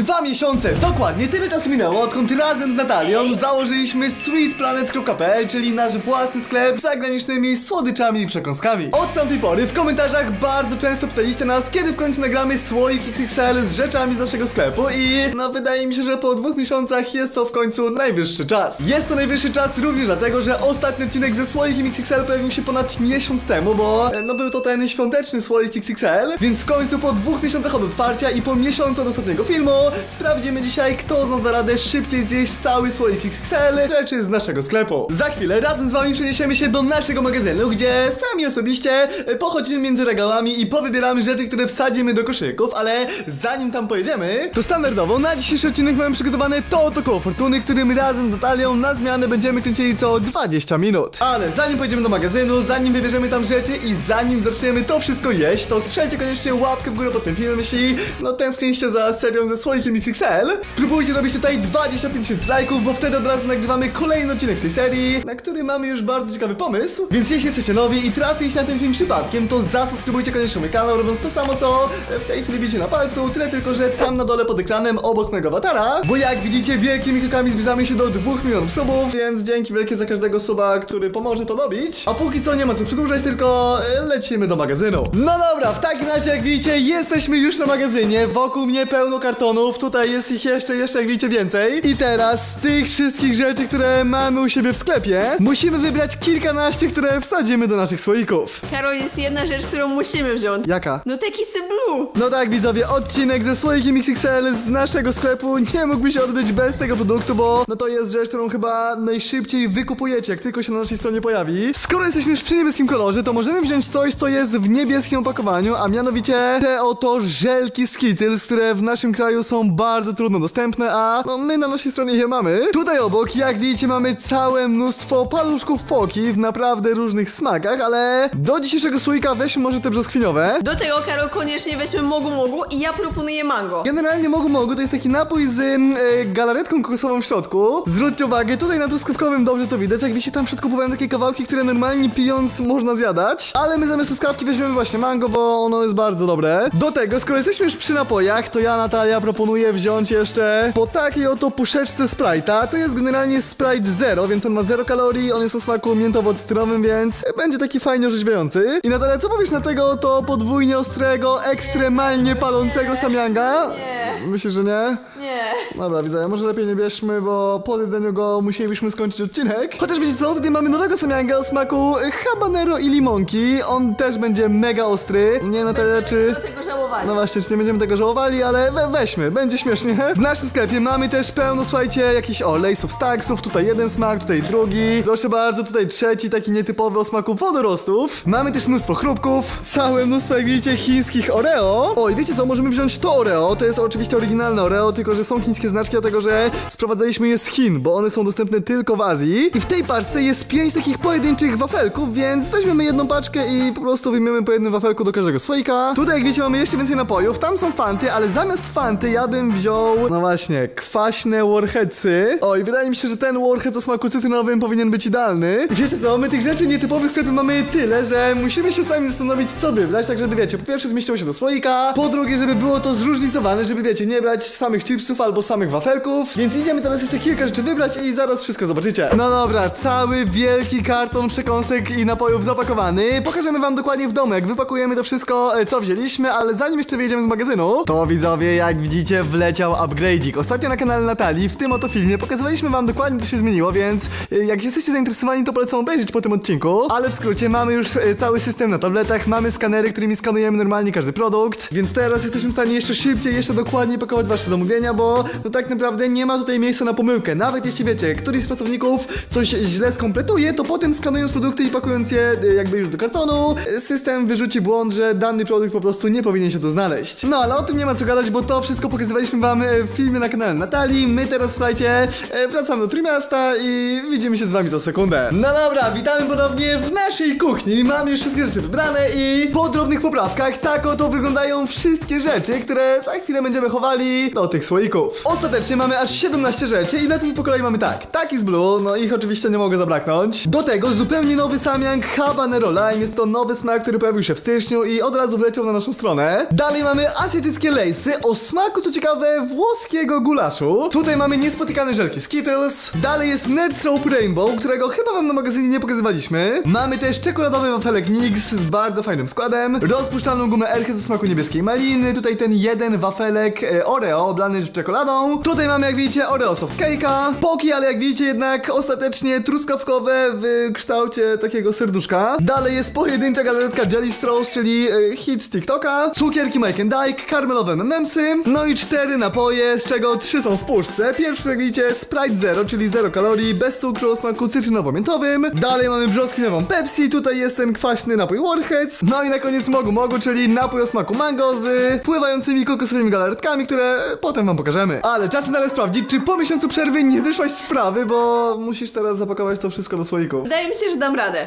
Dwa miesiące, dokładnie tyle czasu minęło, odkąd razem z Natalią założyliśmy sweetplanet.pl, czyli nasz własny sklep z zagranicznymi słodyczami i przekąskami. Od tamtej pory w komentarzach bardzo często pytaliście nas, kiedy w końcu nagramy słoik XXL z rzeczami z naszego sklepu i no wydaje mi się, że po dwóch miesiącach jest to w końcu najwyższy czas. Jest to najwyższy czas również dlatego, że ostatni odcinek ze słoikiem XXL pojawił się ponad miesiąc temu, bo no był to ten świąteczny słoik XXL, więc w końcu po dwóch miesiącach od otwarcia i po miesiącu od ostatniego filmu sprawdzimy dzisiaj, kto z nas da radę szybciej zjeść cały słoik XXL rzeczy z naszego sklepu. Za chwilę razem z wami przeniesiemy się do naszego magazynu, gdzie sami osobiście e, pochodzimy między regałami i powybieramy rzeczy, które wsadzimy do koszyków, ale zanim tam pojedziemy, to standardowo na dzisiejszy odcinek mamy przygotowane to oto koło fortuny, którym razem z Natalią na zmianę będziemy kręcili co 20 minut. Ale zanim pojedziemy do magazynu, zanim wybierzemy tam rzeczy i zanim zaczniemy to wszystko jeść, to strzelcie koniecznie łapkę w górę pod tym filmem, jeśli no tęskniliście za serią ze słoikiem XXL. Spróbujcie robić tutaj 25 tysięcy lajków, bo wtedy od razu nagrywamy kolejny odcinek z tej serii, na który mamy już bardzo ciekawy pomysł. Więc jeśli jesteście nowi i trafiliście na ten film przypadkiem, to zasubskrybujcie koniecznie mój kanał, robiąc to samo co w tej chwili widzicie na palcu, tyle tylko, że tam na dole pod ekranem obok mojego awatara, bo jak widzicie wielkimi krokami zbliżamy się do 2 milionów subów, więc dzięki wielkie za każdego suba, który pomoże to dobić. A póki co nie ma co przedłużać, tylko e, lecimy do magazynu. No dobra, w takim razie jak widzicie jesteśmy już na magazynie, wokół mnie pełno kartonów, tutaj jest ich jeszcze, jeszcze jak widzicie więcej. I teraz z tych wszystkich rzeczy, które mamy u siebie w sklepie, musimy wybrać kilkanaście, które wsadzimy do naszych słoików. Karol, jest jedna rzecz, którą musimy wziąć. Jaka? No te kisy blue. No tak widzowie, odcinek ze słoikiem XXL z naszego sklepu nie mógłby się odbyć bez tego produktu, bo no to jest rzecz, którą chyba najszybciej wykupujecie, jak tylko się na naszej stronie pojawi. Skoro jesteśmy już przy niebieskim kolorze, to możemy wziąć coś, co jest w niebieskim opakowaniu, a mianowicie te oto żelki Skittles, które w naszym kraju są bardzo trudno dostępne, a no my na naszej stronie je mamy. Tutaj obok, jak widzicie, mamy całe mnóstwo paluszków poki w naprawdę różnych smakach, ale do dzisiejszego słoika weźmy może te brzoskwiniowe. Do tego, Karol, koniecznie weźmy mogu mogu i ja proponuję mango. Generalnie Mogu Mogu to jest taki napój z e, galaretką kokosową w środku. Zwróćcie uwagę, tutaj na truskawkowym dobrze to widać, jak wiecie tam w środku pływają takie kawałki, które normalnie pijąc można zjadać. Ale my zamiast truskawki weźmiemy właśnie mango, bo ono jest bardzo dobre. Do tego, skoro jesteśmy już przy napojach, to ja Natalia proponuję wziąć jeszcze po takiej oto puszeczce Sprite'a. To jest generalnie Sprite Zero, więc on ma 0 kalorii, on jest o smaku miętowo-cytrynowym, więc będzie taki fajnie orzeźwiający. I Natalia, co powiesz na tego to podwójnie ostrego, ekstremalnie palącego samianga? Nie. Myślisz, że nie? Nie. Dobra, widzę, może lepiej nie bierzmy, bo po zjedzeniu go musielibyśmy skończyć odcinek. Chociaż wiecie co, tutaj mamy nowego samianga o smaku habanero i limonki. On też będzie mega ostry. Nie no tyle czy... Do tego żałowali. No właśnie, czy nie będziemy tego żałowali, ale we, weźmy, będzie śmiesznie. W naszym sklepie mamy też pełno, słuchajcie, jakichś o, lace'ów stagsów, tutaj jeden smak, tutaj drugi. Proszę bardzo, tutaj trzeci, taki nietypowy o smaku wodorostów. Mamy też mnóstwo chrupków, całe mnóstwo, jak widzicie, chińskich Oreo. O, i wiecie co, możemy wziąć to Oreo, to jest oczywiście oryginalne Oreo, tylko że są chińskie znaczki, dlatego że sprowadzaliśmy je z Chin, bo one są dostępne tylko w Azji. I w tej paczce jest pięć takich pojedynczych wafelków, więc weźmiemy jedną paczkę i po prostu wyjmiemy po jednym wafelku do każdego słoika. Tutaj, jak wiecie, mamy jeszcze więcej napojów, tam są fanty, ale zamiast fanty ja bym wziął, no właśnie, kwaśne warheadsy. O, i wydaje mi się, że ten warhead o smaku cytrynowym powinien być idealny. I wiecie co, my tych rzeczy nietypowych w sklepie mamy tyle, że musimy się sami zastanowić, co wybrać, tak żeby, wiecie, po pierwsze zmieściło się do słoika, po drugie, żeby było to zróżnicowane, żeby, wiecie, nie brać samych chipsów albo samych wafelków, więc idziemy teraz jeszcze kilka rzeczy wybrać i zaraz wszystko zobaczycie. No dobra, cały wielki karton przekąsek i napojów zapakowany. Pokażemy wam dokładnie w domu, jak wypakujemy to wszystko, e, co wzięliśmy, ale zanim jeszcze wyjedziemy z magazynu, to widzowie, jak widzicie, wleciał upgrade'ik. Ostatnio na kanale Natalii, w tym oto filmie, pokazywaliśmy wam dokładnie, co się zmieniło, więc e, jak jesteście zainteresowani, to polecam obejrzeć po tym odcinku. Ale w skrócie, mamy już e, cały system na tabletach, mamy skanery, którymi skanujemy normalnie każdy produkt, więc teraz jesteśmy w stanie jeszcze szybciej, jeszcze dokładniej pakować wasze zamówienia, bo no tak naprawdę nie ma tutaj miejsca na pomyłkę. Nawet jeśli wiecie, któryś z pracowników coś źle skompletuje, to potem skanując produkty i pakując je e, jakby już do kartonu, e, system wyrzuci błąd, że dany produkt po prostu nie powinien się tu znaleźć. No ale o tym nie ma co gadać, bo to wszystko pokazywaliśmy wam e, w filmie na kanale Natalii. My teraz, słuchajcie, wracamy do Trójmiasta i widzimy się z wami za sekundę. No dobra, witamy ponownie w naszej kuchni. Mamy już wszystkie rzeczy wybrane i po drobnych poprawkach tak oto wyglądają wszystkie rzeczy, które za chwilę będziemy chować kupowali do tych słoików. Ostatecznie mamy aż 17 rzeczy i lecąc po kolei mamy tak. Taki z Blue, no ich oczywiście nie mogę zabraknąć. Do tego zupełnie nowy Samyang Habanero Lime. Jest to nowy smak, który pojawił się w styczniu i od razu wleciał na naszą stronę. Dalej mamy azjatyckie lejsy o smaku, co ciekawe, włoskiego gulaszu. Tutaj mamy niespotykane żelki Skittles. Dalej jest Nerds Rope Rainbow, którego chyba wam na magazynie nie pokazywaliśmy. Mamy też czekoladowy wafelek Nix z bardzo fajnym składem. Rozpuszczalną gumę Erche o smaku niebieskiej maliny. Tutaj ten jeden wafelek e, Oreo oblany czekoladą. Tutaj mamy, jak widzicie, Oreo soft cake'a. Poki, ale jak widzicie, jednak ostatecznie truskawkowe w kształcie takiego serduszka. Dalej jest pojedyncza galaretka Jelly Straws, czyli e, hit z TikToka. Cukierki Mike and Dyke, karmelowe memsy. No i cztery napoje, z czego trzy są w puszce. Pierwszy, jak widzicie, Sprite Zero, czyli zero kalorii, bez cukru o smaku cytrynowo-miętowym. Dalej mamy brzoskwiniową Pepsi, tutaj jest ten kwaśny napój Warheads. No i na koniec Mogu Mogu, czyli napój o smaku mango z pływającymi kokosowymi galaretkami, które potem wam pokażemy. Ale czas dalej sprawdzić, czy po miesiącu przerwy nie wyszłaś z sprawy, bo musisz teraz zapakować to wszystko do słoiku. Wydaje mi się, że dam radę.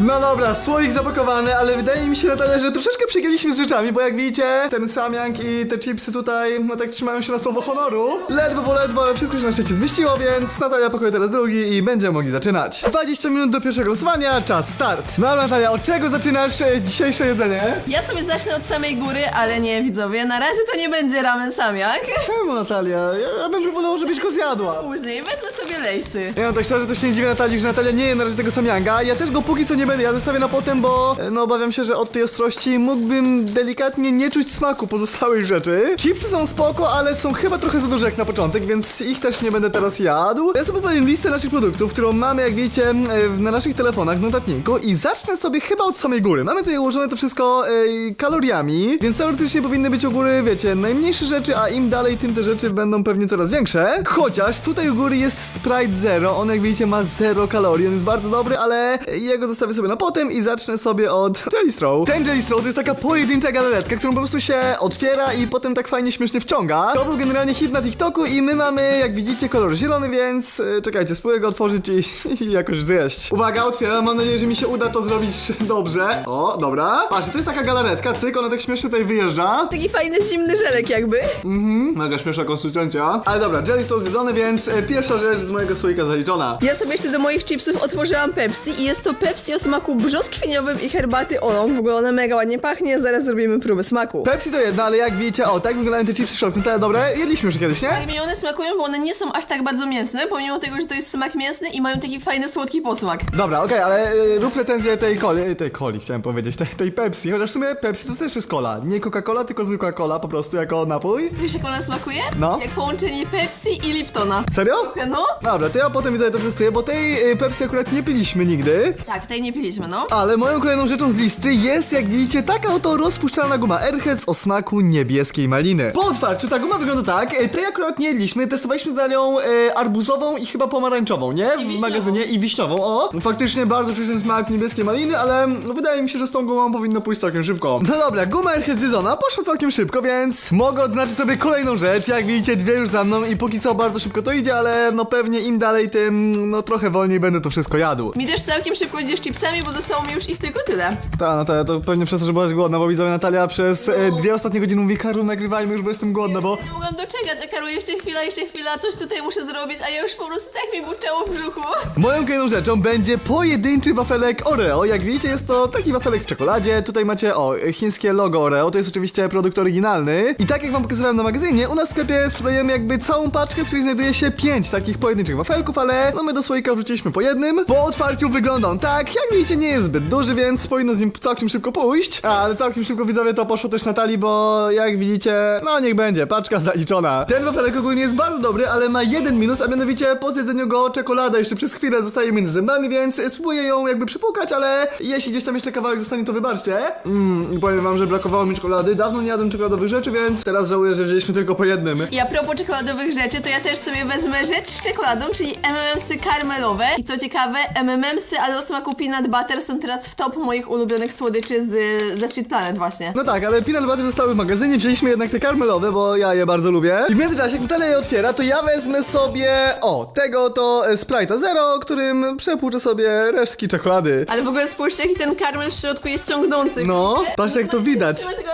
No dobra, słoik zapakowany, ale wydaje mi się Natalia, że troszeczkę przegięliśmy z rzeczami, bo jak widzicie, ten Samyang i te chipsy tutaj, no tak trzymają się na słowo honoru. Ledwo, bo ledwo, ale wszystko się na szczęście zmieściło, więc Natalia pakuje teraz drugi i będziemy mogli zaczynać. 20 minut do pierwszego losowania, czas start. No Natalia, od czego zaczynasz e, dzisiejsze jedzenie? Ja sobie zacznę od samej góry, ale nie widzowie, na razie to nie będzie ramen samiak. Czemu Natalia? Ja, ja bym wolał, żebyś go zjadła. Później wezmę sobie lejsy. Ja no tak szczerze to się nie dziwię Natalii, że Natalia nie je na razie tego Samyanga. Ja też go póki co nie będę, ja zostawię na potem, bo e, no obawiam się, że od tej ostrości mógłbym delikatnie nie czuć smaku pozostałych rzeczy. Chipsy są spoko, ale są chyba trochę za duże jak na początek, więc ich też nie będę teraz jadł. Ja sobie powiem listę naszych produktów, którą mamy, jak widzicie, e, na naszych telefonach w notatniku i zacznę sobie chyba od samej góry. Mamy tutaj ułożone to wszystko kaloriami, więc teoretycznie powinny być u góry, wiecie, najmniejsze rzeczy, a im dalej, tym te rzeczy będą pewnie coraz większe. Chociaż tutaj u góry jest Sprite Zero, on jak widzicie ma 0 kalorii, on jest bardzo dobry, ale jego zostawię sobie na potem i zacznę sobie od Jelly Straw. Ten Jelly Straw to jest taka pojedyncza galaretka, którą po prostu się otwiera i potem tak fajnie śmiesznie wciąga. To był generalnie hit na TikToku i my mamy, jak widzicie, kolor zielony, więc e, czekajcie, spróbuję go otworzyć i, i jakoś zjeść. Uwaga, otwieram, mam nadzieję, że mi się uda to zrobić dobrze. O, dobra. Patrzcie, to jest taka galaretka, cyk, ona tak śmiesznie tutaj wyjeżdża. Taki fajny, zimny żelek jakby. Mhm, mega śmieszna konsystencja. Ale dobra, Jelly Straw zjedzony, więc e, pierwsza rzecz z mojego słoika zaliczona. Ja sobie jeszcze do moich chipsów otworzyłam Pepsi i jest to Pepsi o smaku brzoskwiniowym i herbaty olą. W ogóle ona mega ładnie pachnie, zaraz zrobimy próbę smaku. Pepsi to jedno, ale jak widzicie, o, tak wyglądają te chipsy w środku, te dobre, jedliśmy już kiedyś, nie? Ale mi one smakują, bo one nie są aż tak bardzo mięsne, pomimo tego, że to jest smak mięsny i mają taki fajny, słodki posmak. Dobra, okej, ale y, rób recenzję tej coli, tej coli chciałem powiedzieć, tej, tej Pepsi, chociaż w sumie Pepsi to też jest cola, nie Coca-Cola, tylko zwykła cola po prostu jako napój. Wiesz jak ona smakuje? No. Jak połączenie Pepsi i Liptona. Serio? Trochę, no. Dobra, to ja potem widzę to testuję, bo tej y, Pepsi akurat nie piliśmy nigdy. Tak, tej nie piliśmy, no. Ale moją kolejną rzeczą z listy jest, jak widzicie, taka oto rozpuszczalna guma Airheads o smaku niebieskiej maliny. Po otwarciu ta guma wygląda tak, e, tej akurat nie jedliśmy, testowaliśmy z nią e, arbuzową i chyba pomarańczową, nie? W wiśniową. magazynie i wiśniową, o! Faktycznie bardzo czuć ten smak niebieskiej maliny, ale no, wydaje mi się, że z tą gumą powinno pójść całkiem szybko. No dobra, guma Airheads zjedzona poszła całkiem szybko, więc mogę odznaczyć sobie kolejną rzecz, jak widzicie dwie już za mną i póki co bardzo szybko to idzie, ale no pewnie im dalej, tym no trochę wolniej będę to wszystko jadł. Mi też całkiem szybko idzie z chipsami, bo zostało mi już ich tylko tyle. Ta, Natalia, to pewnie przez to, że byłaś głodna, bo widzę Natalia przez e, dwie ostatnie godziny mówi Karol, nagrywajmy już, bo jestem głodna, bo... Nie mogłam doczekać, a Karol, jeszcze chwila, jeszcze chwila, coś tutaj muszę zrobić, a ja już po prostu tak mi buczało w brzuchu. Moją kolejną rzeczą będzie pojedynczy wafelek Oreo. Jak widzicie, jest to taki wafelek w czekoladzie. Tutaj macie, o, chińskie logo Oreo. To jest oczywiście produkt oryginalny. I tak jak wam pokazywałem na magazynie, u nas w sklepie sprzedajemy jakby całą paczkę, w której znajduje się pięć takich pojedynczych wafelków, ale no my do słoika wrzuciliśmy po jednym. Po otwarciu wygląda on tak. Jak widzicie, nie jest zbyt duży, więc powinno z nim całkiem szybko pójść. A, ale całkiem szybko widzowie to poszło też Natalii, bo jak widzicie, no niech będzie, paczka zaliczona. Ten wafelek ogólnie jest bardzo dobry, ale ma jeden minus, a mianowicie po zjedzeniu go czekolada jeszcze przez chwilę zostaje między zębami, więc spróbuję ją jakby przypukać, ale jeśli gdzieś tam jeszcze kawałek zostanie, to wybaczcie. Mmm, powiem wam, że brakowało mi czekolady. Dawno nie jadłem czekoladowych rzeczy, więc teraz żałuję, że wzięliśmy tylko po jednym. I a propos czekoladowych rzeczy, to ja też sobie wezmę rzecz z czekoladą, czyli M&M'sy karmelowe. I co ciekawe, M&M'sy, ale o smaku peanut peanut butter są teraz w top moich ulubionych słodyczy z, ze Sweet Planet właśnie. No tak, ale peanut butter zostały w magazynie, wzięliśmy jednak te karmelowe, bo ja je bardzo lubię. I w międzyczasie, jak Natalia je otwiera, to ja wezmę sobie, o, tego to e, Sprite'a Zero, którym przepłuczę sobie resztki czekolady. Ale w ogóle spójrzcie, jaki ten karmel w środku jest ciągnący. No, patrzcie, jak to widać. Trzymaj tego.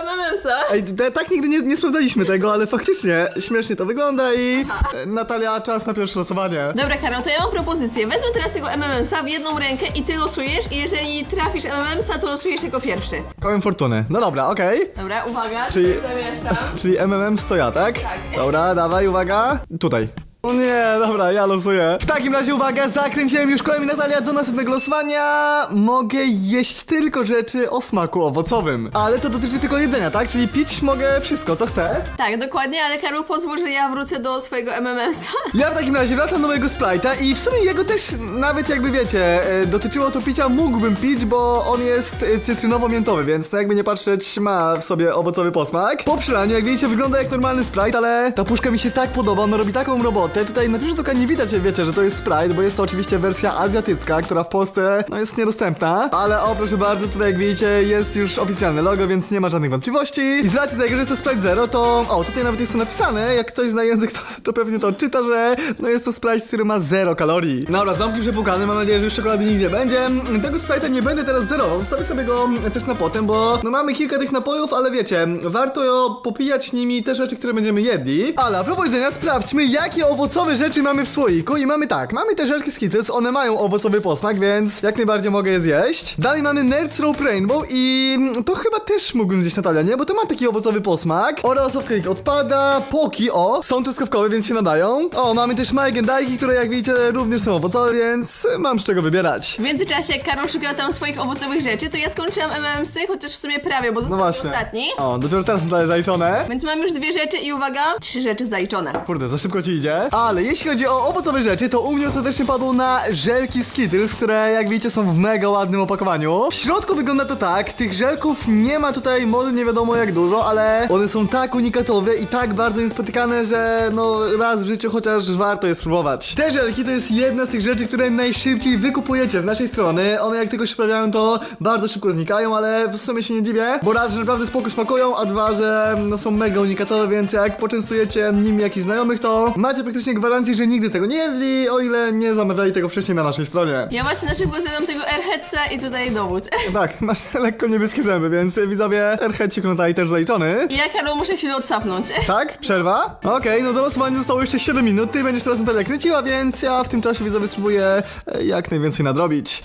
Ej, te, tak nigdy nie, nie sprawdzaliśmy tego, ale faktycznie śmiesznie to wygląda i e, Natalia, czas na pierwsze losowanie. Dobra, Karol, to ja mam propozycję. Wezmę teraz tego MMS-a w jedną rękę i ty losujesz i jeżeli trafisz MMS-a, to losujesz jako pierwszy. Kołem fortuny. No dobra, okej. Dobra, uwaga, Czyli- zamieszam. Czyli MMM stoja, tak? Tak. Dobra, dawaj, uwaga. Tutaj. O nie, dobra, ja losuję. W takim razie uwaga, zakręciłem już kołem i Natalia do następnego losowania. Mogę jeść tylko rzeczy o smaku owocowym. Ale to dotyczy tylko jedzenia, tak? Czyli pić mogę wszystko, co chcę. Tak, dokładnie, ale Karol, pozwól, że ja wrócę do swojego MMS-a. Ja w takim razie wracam do mojego Sprite'a i w sumie jego też, nawet jakby wiecie, e, dotyczyło to picia, mógłbym pić, bo on jest e, cytrynowo-miętowy, więc to jakby nie patrzeć, ma w sobie owocowy posmak. Po przelaniu, jak widzicie, wygląda jak normalny Sprite, ale ta puszka mi się tak podoba, ona robi taką robotę. Tutaj na pierwszy rzut oka nie widać, wiecie, że to jest Sprite, bo jest to oczywiście wersja azjatycka, która w Polsce, no, jest niedostępna. Ale o, proszę bardzo, tutaj jak widzicie, jest już oficjalne logo, więc nie ma żadnych wątpliwości. I z racji tego, że jest to Sprite Zero, to, o, tutaj nawet jest to napisane, jak ktoś zna język, to, to pewnie to odczyta, że no jest to Sprite, który ma zero kalorii. Dobra, ząbki przepłukane, mam nadzieję, że już czekolady nigdzie będzie. Tego Sprite'a nie będę teraz zerował, zostawię sobie go też na potem, bo no mamy kilka tych napojów, ale wiecie, warto popijać nimi te rzeczy, które będziemy jedli. Ale a propos jedzenia, sprawdźmy, jakie owocowe rzeczy mamy w słoiku i mamy tak, mamy te żelki Skittles, one mają owocowy posmak, więc jak najbardziej mogę je zjeść. Dalej mamy Nerds Rope Rainbow i to chyba też mógłbym zjeść Natalia, nie? Bo to ma taki owocowy posmak. Oreo Soft Cake odpada, Poki, o, są truskawkowe, więc się nadają. O, mamy też Margendajki, które jak widzicie również są owocowe, więc mam z czego wybierać. W międzyczasie, jak Karol szukał tam swoich owocowych rzeczy, to ja skończyłam MMS-y, chociaż w sumie prawie, bo No został właśnie. ostatni. O, dopiero teraz są dalej zaliczone. Więc mam już dwie rzeczy i uwaga, trzy rzeczy zaliczone. Kurde, za szybko ci idzie. Ale jeśli chodzi o owocowe rzeczy, to u mnie ostatecznie padło na żelki Skittles, które jak widzicie są w mega ładnym opakowaniu. W środku wygląda to tak, tych żelków nie ma tutaj może nie wiadomo jak dużo, ale one są tak unikatowe i tak bardzo niespotykane, że no raz w życiu chociaż warto je spróbować. Te żelki to jest jedna z tych rzeczy, które najszybciej wykupujecie z naszej strony. One jak tylko się pojawiają, to bardzo szybko znikają, ale w sumie się nie dziwię, bo raz, że naprawdę spoko smakują, a dwa, że no są mega unikatowe, więc jak poczęstujecie nimi jakichś znajomych, to macie praktycznie gwarancję, że nigdy tego nie jedli, o ile nie zamawiali tego wcześniej na naszej stronie. Ja właśnie na szybko zjadłam tego airheadsa i tutaj dowód. Tak, masz lekko niebieskie zęby, więc widzowie, Airheadcik tutaj też zaliczony. I ja, Karol, muszę chwilę odsapnąć. Tak? Przerwa? Okej, no do losowania zostało jeszcze 7 minut. Ty będziesz teraz Natalia kręciła, więc ja w tym czasie widzowie spróbuję e, jak najwięcej nadrobić.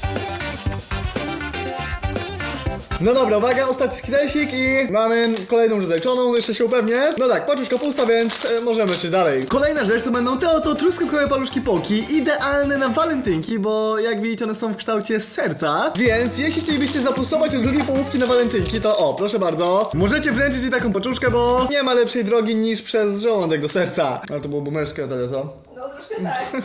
No dobra, uwaga, ostatni skresik i mamy kolejną rzecz zaliczoną, jeszcze się upewnię. No tak, paczuszka pusta, więc e, możemy lecieć dalej. Kolejna rzecz to będą te oto truskawkowe paluszki Poki, idealne na walentynki, bo jak widzicie one są w kształcie serca. Więc jeśli chcielibyście zapulsować od drugiej połówki na walentynki, to o, proszę bardzo, możecie wręczyć jej taką paczuszkę, bo nie ma lepszej drogi niż przez żołądek do serca. Ale to było bumerszkie, Natalia, co? No troszkę tak.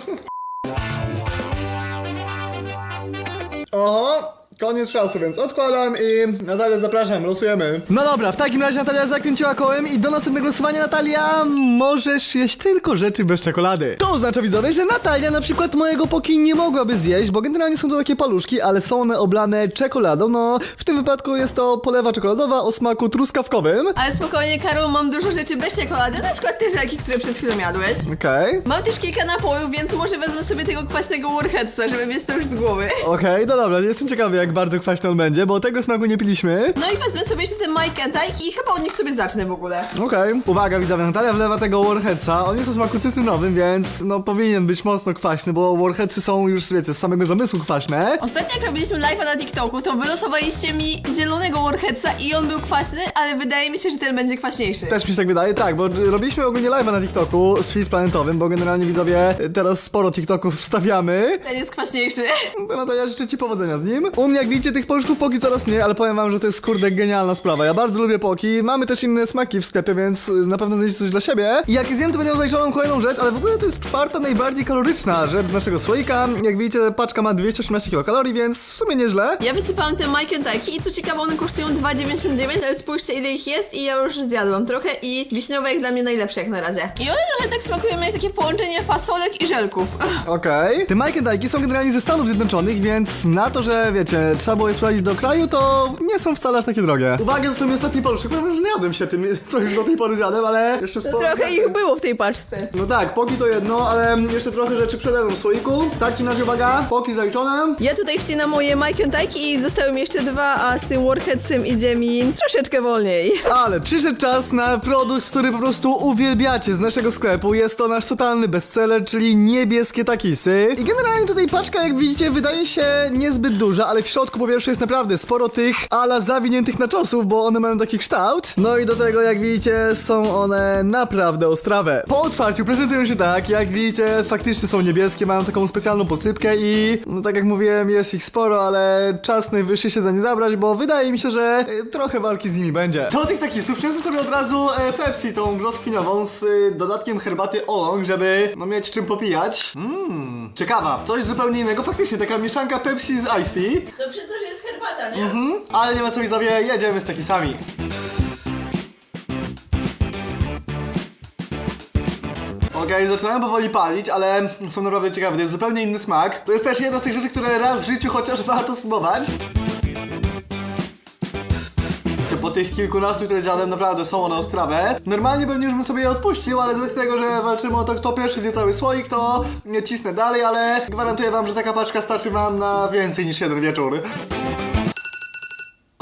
Oho, koniec czasu, więc odkładam i Natalia zapraszam, losujemy. No dobra, w takim razie Natalia zakręciła kołem i do następnego losowania Natalia możesz jeść tylko rzeczy bez czekolady. To oznacza widzowie, że Natalia na przykład mojego poki nie mogłaby zjeść, bo generalnie są to takie paluszki, ale są one oblane czekoladą. No, w tym wypadku jest to polewa czekoladowa o smaku truskawkowym. Ale spokojnie, Karol, mam dużo rzeczy bez czekolady, na przykład te żelki, które przed chwilą jadłeś. Okej. Mam też kilka napojów, więc może wezmę sobie tego kwaśnego Warheadsa, żeby mieć to już z głowy. Okej, no dobra, jestem ciekawy jak bardzo kwaśny on będzie, bo tego smaku nie piliśmy. No i wezmę sobie jeszcze ten Mike and Ike i chyba od nich sobie zacznę w ogóle. Okej. Uwaga widzowie, Natalia wlewa tego Warheadsa. On jest o smaku cytrynowym, więc no powinien być mocno kwaśny, bo Warheadsy są już, wiecie, z samego zamysłu kwaśne. Ostatnio jak robiliśmy live'a na TikToku, to wylosowaliście mi zielonego Warheadsa i on był kwaśny, ale wydaje mi się, że ten będzie kwaśniejszy. Też mi się tak wydaje, tak, bo robiliśmy ogólnie live'a na TikToku z Feed Planetowym, bo generalnie widzowie teraz sporo TikToków wstawiamy. Ten jest kwaśniejszy. To Natalia, życzę ci powodzenia z nim. U mnie, jak widzicie, tych paluszków poki coraz mniej, ale powiem wam, że to jest kurde genialna sprawa. Ja bardzo lubię poki. Mamy też inne smaki w sklepie, więc na pewno znajdziecie coś dla siebie. I jak je zjem, to będę miał kolejną rzecz, ale w ogóle to jest czwarta najbardziej kaloryczna rzecz z naszego słoika. Jak widzicie, paczka ma 218 kilokalorii, więc w sumie nieźle. Ja wysypałam te Mike and Ike i co ciekawe, one kosztują 2,99, ale spójrzcie ile ich jest i ja już zjadłam trochę i wiśniowe jak dla mnie najlepsze jak na razie. I one trochę tak smakują jak takie połączenie fasolek i żelków. Okej. Te Mike and Ike'i są generalnie ze Stanów Zjednoczonych, więc na to, że wiecie, trzeba było je sprowadzić do kraju, to nie są wcale aż takie drogie. Uwaga, został mi ostatni paluszek. Powiem, że nie jadłem się tym, co już do tej pory zjadłem, ale jeszcze To sporo... trochę ich było w tej paczce. No tak, poki to jedno, ale jeszcze trochę rzeczy przede mną w słoiku. Tak czy inaczej, uwaga, poki zaliczone. Ja tutaj wcinam moje Mike Tajki i zostały mi jeszcze dwa, a z tym Warheadsem idzie mi troszeczkę wolniej. Ale przyszedł czas na produkt, który po prostu uwielbiacie z naszego sklepu. Jest to nasz totalny bestseller, czyli niebieskie takisy. I generalnie tutaj paczka, jak widzicie, wydaje się niezbyt duża, ale w środku po pierwsze jest naprawdę sporo tych ala zawiniętych naczosów, bo one mają taki kształt. No i do tego, jak widzicie, są one naprawdę ostrawe. Po otwarciu prezentują się tak, jak widzicie, faktycznie są niebieskie, mają taką specjalną posypkę i, no tak jak mówiłem, jest ich sporo, ale czas najwyższy się za nie zabrać, bo wydaje mi się, że e, trochę walki z nimi będzie. Do tych takisów przyniosę sobie od razu e, Pepsi, tą brzoskwiniową z e, dodatkiem herbaty Olong, żeby no mieć czym popijać. Mmm, ciekawa, coś zupełnie innego, faktycznie taka mieszanka Pepsi z Ice Tea. To przez to, że jest herbata, nie? Mhm, ale nie ma co widzowie, jedziemy z takisami. Okej, zaczynałem powoli palić, ale są naprawdę ciekawe, to jest zupełnie inny smak. To jest też jedna z tych rzeczy, które raz w życiu chociaż warto spróbować. Po tych kilkunastu, które zjadłem, naprawdę są one ostrawe. Normalnie pewnie już bym sobie je odpuścił, ale z tego, że walczymy o to, kto pierwszy zje cały słoik, to nie cisnę dalej, ale gwarantuję wam, że taka paczka starczy wam na więcej niż jeden wieczór.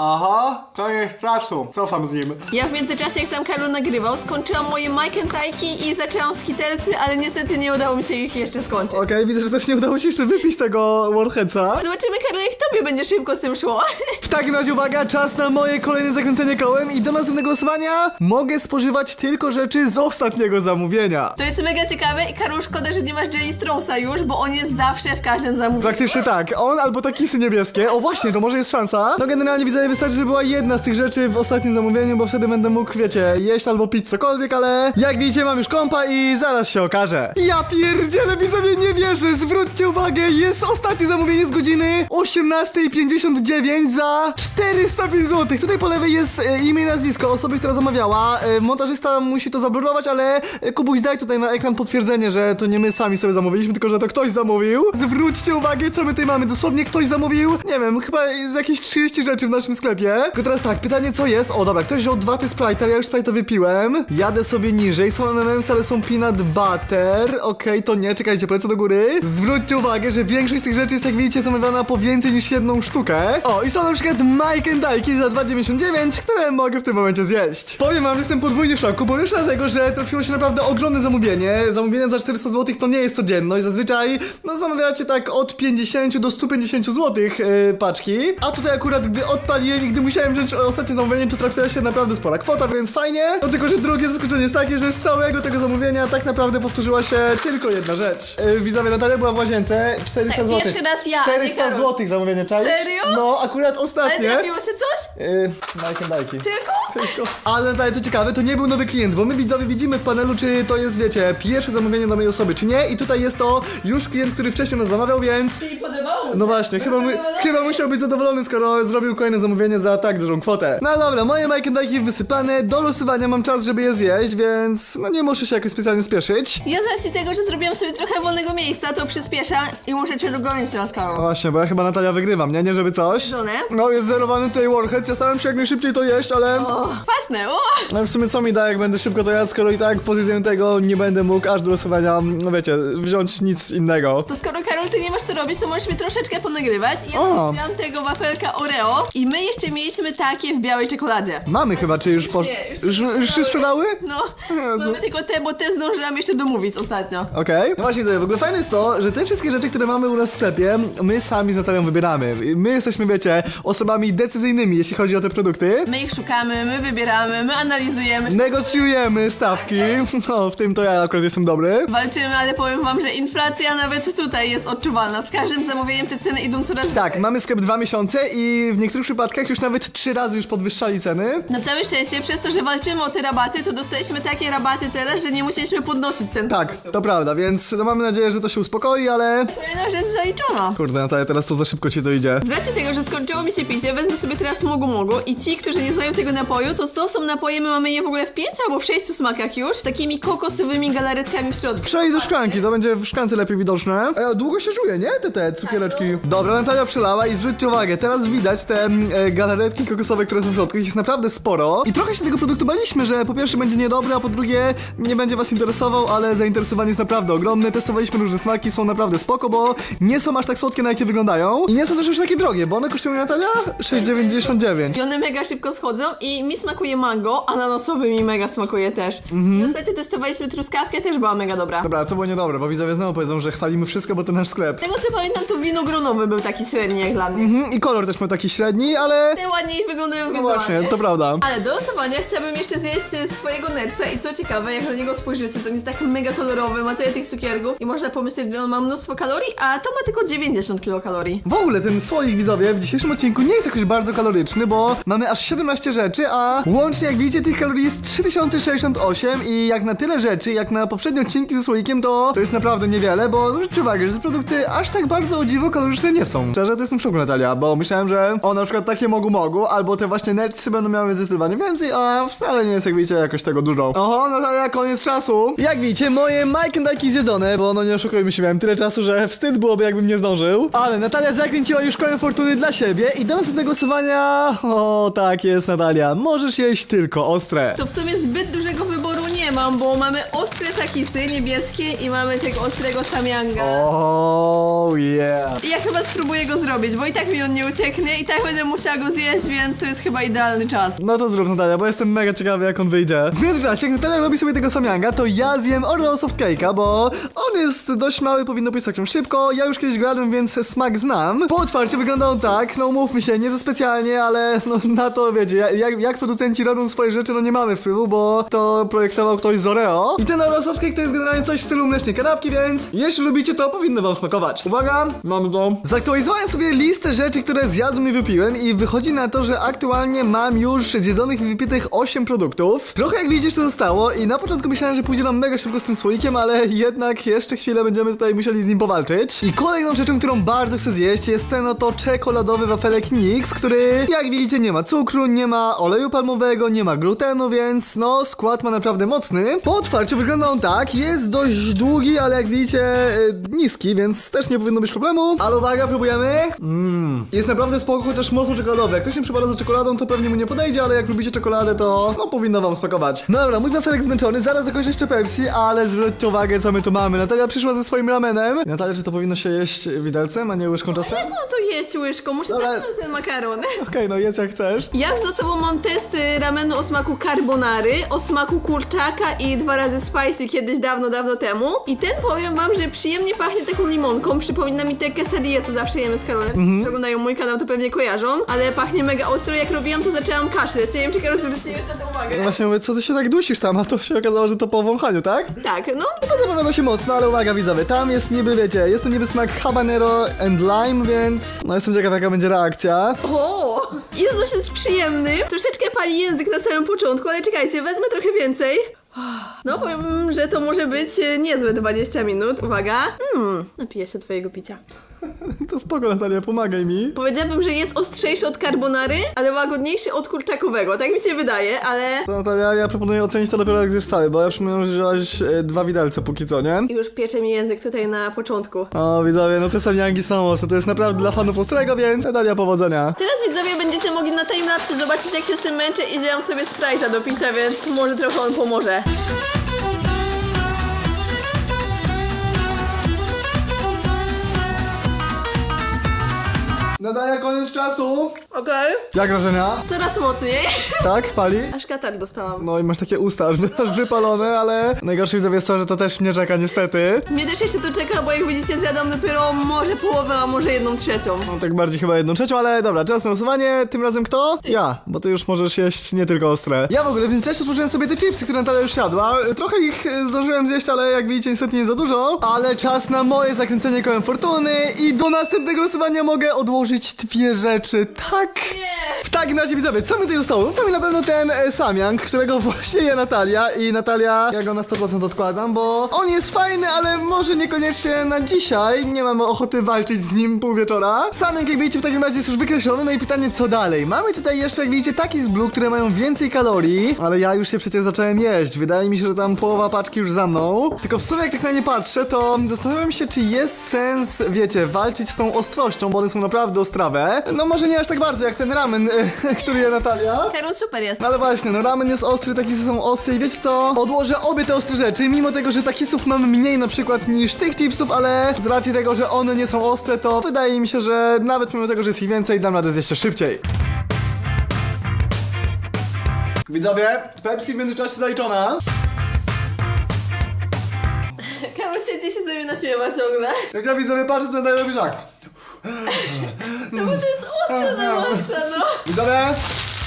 Aha, koniec czasu. Cofam z nim. Ja w międzyczasie, jak tam Karol nagrywał, skończyłam moje Mike Tajki i zaczęłam skitelcy, ale niestety nie udało mi się ich jeszcze skończyć. Okej, widzę, że też nie udało się jeszcze wypić tego Warheadsa. Zobaczymy, Karol, jak tobie będzie szybko z tym szło. W takim razie uwaga, czas na moje kolejne zakręcenie kołem i do następnego losowania mogę spożywać tylko rzeczy z ostatniego zamówienia. To jest mega ciekawe i Karol, szkoda, że nie masz Jelly Strousa już, bo on jest zawsze w każdym zamówieniu. Praktycznie tak, on albo takisy niebieskie. O właśnie, to może jest szansa. No generalnie widzę, wystarczy, że była jedna z tych rzeczy w ostatnim zamówieniu, bo wtedy będę mógł, wiecie, jeść albo pić cokolwiek, ale jak widzicie mam już kompa i zaraz się okaże. Ja pierdzielę, widzowie, nie wierzę, zwróćcie uwagę, jest ostatnie zamówienie z godziny 18.59 za 405 zł. Tutaj po lewej jest e, imię i nazwisko osoby, która zamawiała. E, montażysta musi to zablurować, ale e, Kubuś daj tutaj na ekran potwierdzenie, że to nie my sami sobie zamówiliśmy, tylko że to ktoś zamówił. Zwróćcie uwagę, co my tutaj mamy. Dosłownie ktoś zamówił, nie wiem, chyba z jakieś 30 rzeczy w naszym sklepie. Tylko teraz tak, pytanie co jest? O dobra, ktoś wziął dwa te Sprite'a, ja już Sprite'a wypiłem. Jadę sobie niżej, są M&M's, ale są peanut butter. Okej, to nie, czekajcie, polecę do góry. Zwróćcie uwagę, że większość z tych rzeczy jest jak widzicie zamawiana po więcej niż jedną sztukę. O, i są na przykład Mike and Dajki za 2,99, które mogę w tym momencie zjeść. Powiem wam, jestem podwójnie w szoku, po pierwsze dlatego, że trafiło się naprawdę ogromne zamówienie. Zamówienie za 400 zł to nie jest codzienność, zazwyczaj no zamawiacie tak od 50 do 150 zł yy, paczki. A tutaj akurat gdy odpaliłem i gdy musiałem wziąć ostatnie zamówienie, to trafiła się naprawdę spora kwota, więc fajnie. No tylko, że drugie zaskoczenie jest takie, że z całego tego zamówienia tak naprawdę powtórzyła się tylko jedna rzecz. Yy, widzowie, Natalia była w łazience, 400 Tak, zł. pierwszy raz ja, a nie 400 Karol. zł zamówienie, czaisz? Serio? No, akurat Ale ostatnie. trafiło się coś? Yy, and Dajki. Tylko? Tylko. Ale dalej, co ciekawe, to nie był nowy klient, bo my widzowie widzimy w panelu, czy to jest, wiecie, pierwsze zamówienie danej osoby, czy nie. I tutaj jest to już klient, który wcześniej nas zamawiał, więc. Ci podobało mu No się. właśnie, chyba, mu chyba musiał być zadowolony, skoro zrobił kolejne zamówienie za tak dużą kwotę. No dobra, moje Mike wysypane, do losowania mam czas, żeby je zjeść, więc no nie muszę się jakoś specjalnie spieszyć. Ja z racji tego, że zrobiłam sobie trochę wolnego miejsca, to przyspiesza i muszę cię dogonić teraz, No Karol. właśnie, bo ja chyba Natalia wygrywam, nie? Nie żeby coś. Żonę? No, jest zerowany tutaj Warhead, ja staram się jak najszybciej to jeść, ale... O, kwaśne, o! No w sumie co mi da, jak będę szybko to jadł, skoro i tak pozycją tego nie będę mógł aż do losowania, no wiecie, wziąć nic innego. To skoro Karol, ty nie masz co robić, to możesz mnie troszeczkę ponagrywać. I ja O. tego wafelka Oreo i my jeszcze mieliśmy takie w białej czekoladzie. Mamy chyba, czy już posz... Nie, już już, już się sprzedały? No, Jezu. mamy tylko te, bo te zdążyłam jeszcze domówić ostatnio. Okej. No właśnie, w ogóle fajne jest to, że te wszystkie rzeczy, które mamy u nas w sklepie, my sami z Natalią wybieramy. My jesteśmy, wiecie, osobami decyzyjnymi, jeśli chodzi o te produkty. My ich szukamy, my wybieramy, my analizujemy. Negocjujemy stawki. No, w tym to ja akurat jestem dobry. Walczymy, ale powiem wam, że inflacja nawet tutaj jest odczuwalna. Z każdym zamówieniem te ceny idą coraz Tak, wyżej. mamy sklep dwa miesiące i w niektórych przypadkach już nawet trzy razy już podwyższali ceny. Na całe szczęście, przez to, że walczymy o te rabaty, to dostaliśmy takie rabaty teraz, że nie musieliśmy podnosić cen. Tak, to prawda, więc no mamy nadzieję, że to się uspokoi, ale... Kolejna rzecz zaliczona. Kurde, Natalia, teraz to za szybko ci to idzie. Z racji tego, że skończyło mi się picie, wezmę sobie teraz mogu mogu i ci, którzy nie znają tego napoju, to to są napoje, my mamy je w ogóle w pięciu albo w sześciu smakach już, takimi kokosowymi galaretkami w środku. Przelej do szklanki, to będzie w szklance lepiej widoczne. E, długo się żuje, nie? Te, te cukiereczki. Buziaczki. Dobra, Natalia przelała i zwróćcie uwagę, teraz widać te mm, e, galaretki kokosowe, które są w środku. Ich jest naprawdę sporo. I trochę się tego produktu baliśmy, że po pierwsze będzie niedobry, a po drugie nie będzie was interesował, ale zainteresowanie jest naprawdę ogromne. Testowaliśmy różne smaki, są naprawdę spoko, bo nie są aż tak słodkie, na jakie wyglądają. I nie są też już takie drogie, bo one kosztują Natalia 6,99. I one mega szybko schodzą i mi smakuje mango, ananasowy mi mega smakuje też. Mhm. I ostatnio testowaliśmy truskawkę, też była mega dobra. Dobra, co było niedobre, bo widzowie znowu powiedzą, że chwalimy wszystko, bo to nasz sklep. Z tego co pamiętam, to winogronowy był taki średni jak dla mnie. Mhm, I kolor też ma taki średni, ale... Te ładniej wyglądają No wizualnie. właśnie, to prawda. Ale do losowania chciałabym jeszcze zjeść e, swojego netsa i co ciekawe, jak na niego spojrzycie, to on jest tak mega kolorowy, ma tyle tych cukierków i można pomyśleć, że on ma mnóstwo kalorii, a to ma tylko 90 kilokalorii. W ogóle ten słoik widzowie w dzisiejszym odcinku nie jest jakoś bardzo kaloryczny, bo mamy aż 17 rzeczy, a łącznie jak widzicie tych kalorii jest 3068 i jak na tyle rzeczy, jak na poprzednie odcinki ze słoikiem, to to jest naprawdę niewiele, bo zwróćcie uwagę, że te produkty aż tak bardzo o dziwo kaloryczne nie są. Szczerze to jestem w szoku Natalia, bo myślałem, że o na przykład takie mogu mogu, albo te właśnie netsy będą miały zdecydowanie więcej, a wcale nie jest jak widzicie jakoś tego dużo. Oho, Natalia, koniec czasu. Jak widzicie, moje Mike and Daki zjedzone, bo no nie oszukujmy się, miałem tyle czasu, że wstyd byłoby jakbym nie zdążył. Ale Natalia zakręciła już kołem fortuny dla siebie i do następnego głosowania... O, tak jest Natalia, możesz jeść tylko ostre. To w sumie zbyt dużego wyboru nie mam, bo mamy ostre takisy niebieskie i mamy tego ostrego samianga. Oh yeah. I ja chyba spróbuję go zrobić, bo i tak mi on nie ucieknie i tak będę musiała go zjeść, więc to jest chyba idealny czas. No to zrób Natalia, bo jestem mega ciekawy jak on wyjdzie. W międzyczasie, jak Natalia robi sobie tego samianga, to ja zjem Oreo soft cake'a, bo on jest dość mały, powinno być całkiem szybko. Ja już kiedyś go jadłem, więc smak znam. Po otwarciu wygląda on tak, no umówmy się, nie za specjalnie, ale no na to wiecie, jak, jak producenci robią swoje rzeczy, no nie mamy wpływu, bo to projektował ktoś z Oreo. I ten Oreo soft cake to jest generalnie coś w stylu mlecznej kanapki, więc jeśli lubicie to, powinno wam smakować. Uwaga, mamy to. Zaktualizowałem sobie listę rzeczy, które zjadłem i wypiłem i wychodzi na to, że aktualnie mam już zjedzonych i wypitych 8 produktów. Trochę jak widzisz to zostało i na początku myślałem, że pójdzie nam mega szybko z tym słoikiem, ale jednak jeszcze chwilę będziemy tutaj musieli z nim powalczyć. I kolejną rzeczą, którą bardzo chcę zjeść jest ten oto czekoladowy wafelek Nix, który jak widzicie nie ma cukru, nie ma oleju palmowego, nie ma glutenu, więc no skład ma naprawdę mocny. Po otwarciu wygląda on tak, jest dość długi, ale jak widzicie e, niski, więc też nie powinno być problemu. Ale uwaga, próbujemy. Mmm, jest naprawdę spoko, chociaż mocno czekoladowy. Jak ktoś się przypada za czekoladą, to pewnie mu nie podejdzie, ale jak lubicie czekoladę, to no powinno wam smakować. No dobra, mój wafelek zmęczony, zaraz dokończę jeszcze Pepsi, ale zwróćcie uwagę, co my tu mamy. Natalia przyszła ze swoim ramenem. Natalia, czy to powinno się jeść widelcem, a nie łyżką czasem? No to jest łyżką, muszę Dobra. zamknąć ten makaron. Okej, no jedz jak chcesz. Ja już za sobą mam testy ramenu o smaku carbonary, o smaku kurczaka i dwa razy spicy kiedyś dawno, dawno temu. I ten powiem wam, że przyjemnie pachnie taką limonką, przypomina mi te quesadille, co zawsze jemy z Karolem. Mhm. Oglądają mój kanał, to pewnie kojarzą, ale pachnie mega ostro. Jak robiłam, to zaczęłam kaszleć. Nie wiem, czy Karol zwróciłeś na to No uwagę. właśnie mówię, co ty się tak dusisz tam, a to się okazało, że to po wąchaniu, tak? Tak, no. To zapowiada się mocno, ale uwaga widzowie, tam jest niby, wiecie, jest to niby smak habanero and lime, więc no jestem ciekaw jaka będzie reakcja. O, jest dosyć przyjemny. Troszeczkę pali język na samym początku, ale czekajcie, wezmę trochę więcej. No, powiem, że to może być e, niezłe 20 minut. Uwaga. Hmm, napiję się twojego picia. To spoko Natalia, pomagaj mi. Powiedziałabym, że jest ostrzejszy od carbonary, ale łagodniejszy od kurczakowego. Tak mi się wydaje, ale... To Natalia, ja proponuję ocenić to dopiero jak zjesz cały, bo ja przypominam, że wziąłaś e, dwa widelce póki co, nie? Już piecze mi język tutaj na początku. O widzowie, no te samiangi są ostre, to jest naprawdę dla fanów ostrego, więc Natalia, powodzenia. Teraz widzowie będziecie mogli na timelapse zobaczyć jak się z tym męczę i wzięłam sobie Sprite'a do picia, więc może trochę on pomoże. Natalia, koniec czasu. Okej. Jak wrażenia? Coraz mocniej. Tak, pali? Aż katar dostałam. No i masz takie usta aż, wy- aż wypalone, ale najgorsze widzowie jest to, że to też mnie czeka niestety. Mnie też jeszcze to czeka, bo jak widzicie zjadam dopiero może połowę, a może jedną trzecią. No tak bardziej chyba jedną trzecią, ale dobra, czas na losowanie. Tym razem kto? Ja, bo ty już możesz jeść nie tylko ostre. Ja w ogóle w międzyczasie otworzyłem sobie te chipsy, które Natalia już siadła. Trochę ich e, zdążyłem zjeść, ale jak widzicie niestety nie za dużo. Ale czas na moje zakręcenie kołem fortuny i do następnego losowania mogę odłożyć złożyć dwie rzeczy, tak? Nie. W takim razie widzowie, co mi tutaj zostało? Został mi na pewno ten e, Samyang, którego właśnie je Natalia i Natalia, ja go na 100% odkładam, bo on jest fajny, ale może niekoniecznie na dzisiaj, nie mam ochoty walczyć z nim pół wieczora. Samyang, jak widzicie, w takim razie jest już wykreślony, no i pytanie, co dalej? Mamy tutaj jeszcze, jak widzicie, taki z Blue, które mają więcej kalorii, ale ja już się przecież zacząłem jeść, wydaje mi się, że tam połowa paczki już za mną. Tylko w sumie, jak tak na nie patrzę, to zastanawiam się, czy jest sens, wiecie, walczyć z tą ostrością, bo one są naprawdę ostrawe. No może nie aż tak bardzo, jak ten ramen, który je Natalia. Karol super jest. No ale właśnie, no ramen jest ostry, takie są ostre i wiecie co? Odłożę obie te ostre rzeczy, mimo tego, że takisów mam mniej na przykład niż tych chipsów, ale z racji tego, że one nie są ostre, to wydaje mi się, że nawet mimo tego, że jest ich więcej, dam radę zjeść jeszcze szybciej. Widzowie, Pepsi w międzyczasie zaliczona. Karol siedzi się ze mnie naśmiewa ciągle. Jak ja widzowie patrzę, to Natalia robi tak. No bo to jest ostre na maksa, no. Widzowie,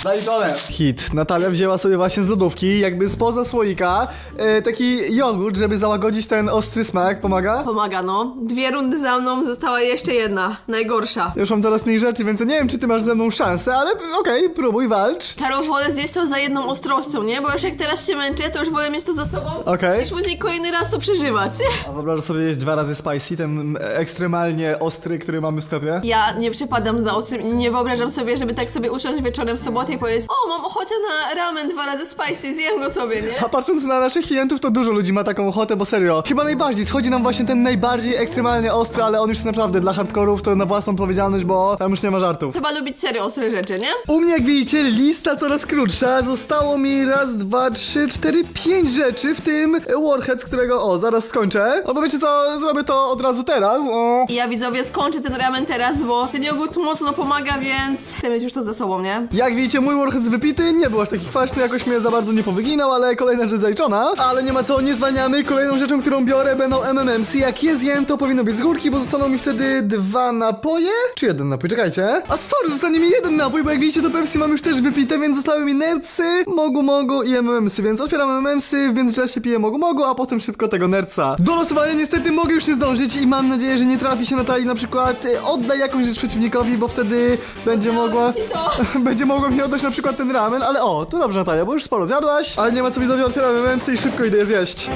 zaliczone. Hit. Natalia wzięła sobie właśnie z lodówki, jakby spoza słoika, e, taki jogurt, żeby załagodzić ten ostry smak. Pomaga? Pomaga, no. Dwie rundy za mną, została jeszcze jedna. Najgorsza. Już mam coraz mniej rzeczy, więc ja nie wiem, czy ty masz ze mną szansę, ale okej, próbuj, walcz. Karol, wolę zjeść to za jedną ostrością, nie? Bo już jak teraz się męczę, to już wolę mieć to za sobą. Okej. Niż później kolejny raz to przeżywać. A wyobrażasz sobie jeść dwa razy spicy, ten ekstremalnie ostry, który mamy w sklepie? Ja nie przypadam za ostrym i nie wyobrażam sobie, żeby tak sobie usiąść wieczorem w sobotę powiedzieć O, mam ochotę na ramen dwa razy spicy, zjem go sobie, nie? A patrząc na naszych klientów, to dużo ludzi ma taką ochotę, bo serio, chyba najbardziej schodzi nam właśnie ten najbardziej ekstremalnie ostry, ale on już jest naprawdę dla hardkorów, to na własną odpowiedzialność, bo tam już nie ma żartów. Trzeba lubić serio ostre rzeczy, nie? U mnie, jak widzicie, lista coraz krótsza. Zostało mi raz, dwa, trzy, cztery, pięć rzeczy, w tym Warhead, z którego, o, zaraz skończę. Albo wiecie co, zrobię to od razu teraz. O. I ja widzowie skończę ten ramen teraz, bo ten jogurt mocno pomaga, więc chcę mieć już to za sobą, nie? Jak widzicie, mój Warhead wypity nie był aż taki kwaśny, jakoś mnie za bardzo nie powyginał, ale kolejna rzecz zaliczona. Ale nie ma co, nie zwalniamy. Kolejną rzeczą, którą biorę, będą MMMs. Jak je zjem, to powinno być z górki, bo zostaną mi wtedy dwa napoje. Czy jeden napój? Czekajcie. A sorry, zostanie mi jeden napój, bo jak widzicie, to Pepsi mam już też wypite, więc zostały mi nercy, mogu mogu i MMMsy, więc otwieram MMMsy, w międzyczasie piję mogu mogu, a potem szybko tego nerca. Do losowania niestety mogę już nie zdążyć i mam nadzieję, że nie trafi się Natalii na przykład oddaj jakąś rzecz przeciwnikowi, bo wtedy będzie mogła... Będzie mogła mi oddać na przykład ten ramen, ale o, to dobrze Natalia, bo już sporo zjadłaś, ale nie ma co widzowie, otwieram MMsy i szybko idę je zjeść.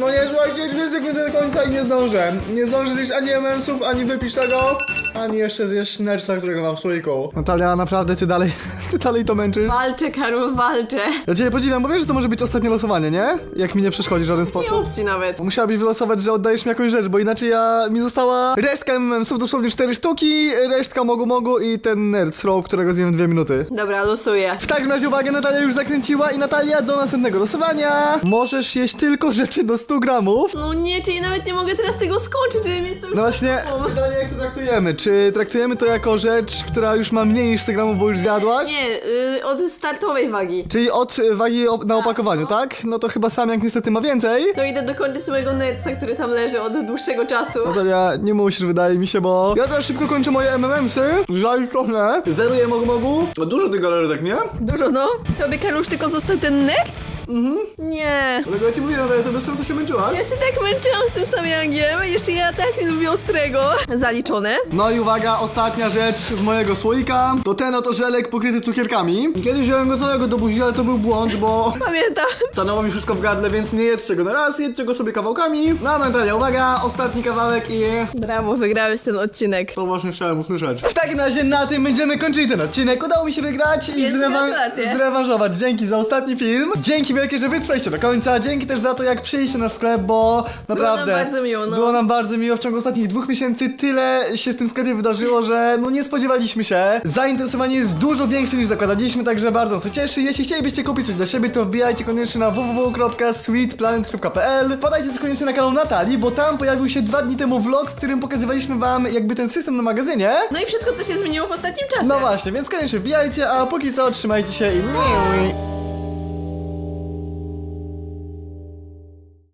No nie, słuchajcie, dwie sekundy do końca i nie zdążę. Nie zdążę zjeść ani MMsów, ani wypić tego, ani jeszcze zjeść nerca, którego mam w słoiku. Natalia, naprawdę ty dalej, ty dalej to męczysz? Walczę, Karol, walczę. Ja ciebie podziwiam, bo wiesz, że to może być ostatnie losowanie, nie? Jak mi nie przeszkodzi w żaden Nie sposób. opcji nawet. Musiałabyś wylosować, że oddajesz mi jakąś rzecz, bo inaczej ja mi została resztka MMsów, dosłownie 4 sztuki, resztka mogu mogu i ten nerd throw, którego zjem w 2 minuty. Dobra, losuję. W takim razie uwagę, Natalia już zakręciła i Natalia do następnego losowania. Możesz jeść tylko rzeczy do 100 gramów. No nie, czyli nawet nie mogę teraz tego skończyć, żeby mieć to już No właśnie, za sobą. pytanie jak to traktujemy? Czy traktujemy to jako rzecz, która już ma mniej niż 100 gramów, bo już zjadłaś? Nie, y, od startowej wagi. Czyli od y, wagi op- na opakowaniu, tak? No to chyba sam jak niestety ma więcej. To idę dokończyć mojego netca, który tam leży od dłuższego czasu. Natalia, nie musisz, wydaje mi się, bo ja teraz szybko kończę moje MMMsy. Zaliczone. Zeruję mogu mogu. No dużo tych galaretek, nie? Dużo, no. Tobie, Karusz, tylko został ten net? Mhm. Nie. Dlatego ja ci mówię, Natalia, to bez sensu się męczyłaś. Ja się tak męczyłam z tym samyangiem, jeszcze ja tak nie lubię ostrego. Zaliczone. No i uwaga, ostatnia rzecz z mojego słoika to ten oto żelek pokryty cukierkami. Kiedyś wziąłem go całego do buzi, ale to był błąd, bo Pamiętam. stanęło mi wszystko w gardle, więc nie jedzcie go na raz, jedzcie go sobie kawałkami. No Natalia, uwaga, ostatni kawałek i... Brawo, wygrałeś ten odcinek. To właśnie chciałem usłyszeć. W takim razie na tym będziemy kończyli ten odcinek. Udało mi się wygrać i Więc gratulacje. zrewanżować. Dzięki za ostatni film. Dzięki wielkie, że wytrwaliście do końca. Dzięki też za to, jak przyjęliście nasz sklep, bo naprawdę bardzo miło, no. było nam bardzo miło. W ciągu ostatnich dwóch miesięcy tyle się w tym sklepie wydarzyło, że no nie spodziewaliśmy się. Zainteresowanie jest dużo większe niż zakładaliśmy, także bardzo nas to cieszy. Jeśli chcielibyście kupić coś dla siebie, to wbijajcie koniecznie na www.sweetplanet.pl Podajcie też koniecznie na kanał Natalii, bo tam pojawił się dwa dni temu vlog, w którym pokazywaliśmy wam jakby ten system na magazynie. No i wszystko, co się zmieniło w ostatnim czasie. No właśnie, więc koniecznie wbijajcie, a póki co trzymajcie się i...